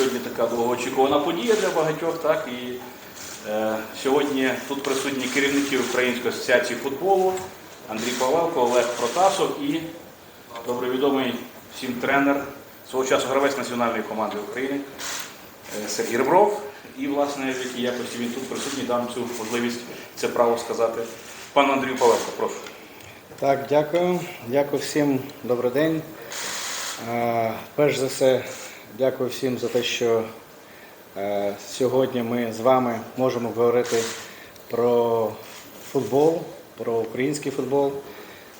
сьогодні така довгоочікувана подія для багатьох. Так, і е, сьогодні тут присутні керівники Української асоціації футболу Андрій Павелко, Олег Протасов і добре відомий всім тренер свого часу гравець національної команди України е, Сергій Ребров. І, власне, в якій якості він тут присутній, дам цю можливість це право сказати. Пану Андрію Павелко, прошу. Так, дякую. Дякую всім. Добрий день. Е, Перш за все, дякую всім за те, що е, сьогодні ми з вами можемо говорити про футбол, про український футбол.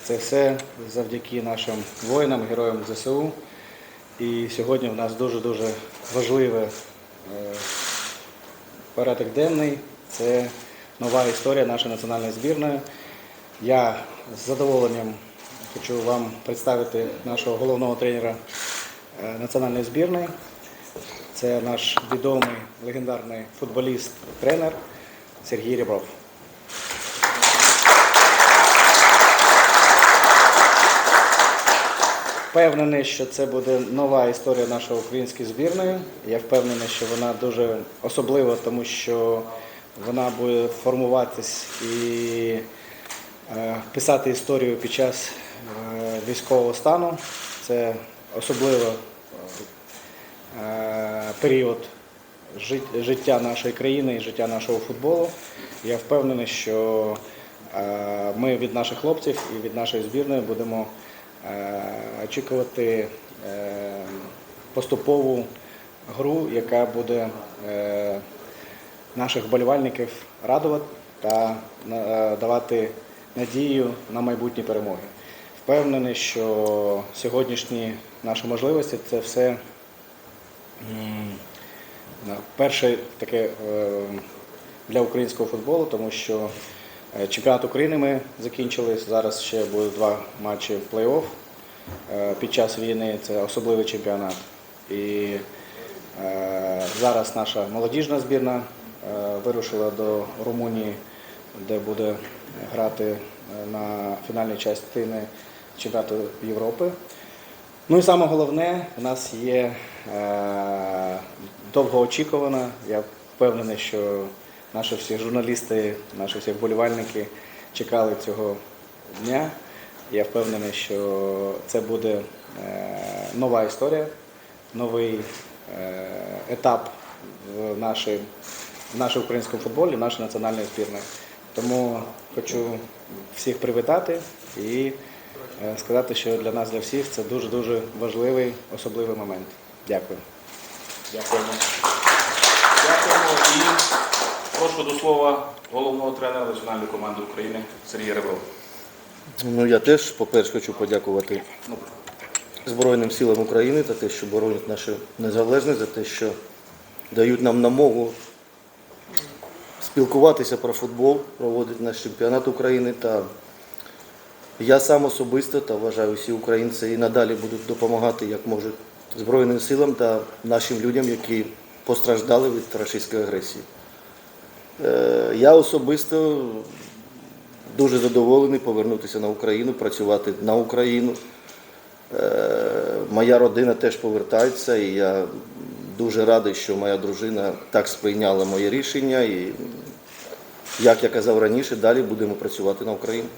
Це все завдяки нашим воїнам, героям ЗСУ. І сьогодні в нас дуже-дуже важливе е, порядок денний. Це нова історія нашої національної збірної. Я з задоволенням хочу вам представити нашого головного тренера національної збірної. Це наш відомий легендарний футболіст, тренер Сергій Ребров. Впевнений, що це буде нова історія нашої української збірної. Я впевнений, що вона дуже особлива, тому що вона буде формуватись і е, писати історію під час е, військового стану. Це особливо е, період життя нашої країни і життя нашого футболу. Я впевнений, що е, ми від наших хлопців і від нашої збірної будемо е, очікувати поступову гру, яка буде наших вболівальників радувати та давати надію на майбутні перемоги. Впевнений, що сьогоднішні наші можливості це все перше таке е, для українського футболу, тому що е, чемпіонат України ми закінчили. Зараз ще буде два матчі в плей-офф. Е, Під час війни це особливий чемпіонат. І зараз наша молодіжна збірна вирушила до Румунії, де буде грати на фінальній частині чемпіонату Європи. Ну і саме головне, у нас є е, довгоочікувана. Я впевнений, що наші всі журналісти, наші всі вболівальники чекали цього дня. Я впевнений, що це буде е, нова історія, новий е, етап в нашій, в нашому українському футболі, в нашій національної збірної. Тому хочу всіх привітати і сказати, що для нас, для всіх, це дуже-дуже важливий, особливий момент. Дякую. Дякуємо. Дякуємо і прошу до слова головного тренера національної команди України Сергія Реброва. Ну, я теж, по-перше, хочу подякувати Збройним силам України за те, що боронять нашу незалежність, за те, що дають нам намогу спілкуватися про футбол, проводити наш чемпіонат України. Та я сам особисто та вважаю, всі українці і надалі будуть допомагати як можуть Збройним силам та нашим людям, які постраждали від російської агресії. Е, Я особисто дуже задоволений повернутися на Україну, працювати на Україну. Е, Моя родина теж повертається, і я дуже радий, що моя дружина так сприйняла моє рішення. І, як я казав раніше, далі будемо працювати на Україну.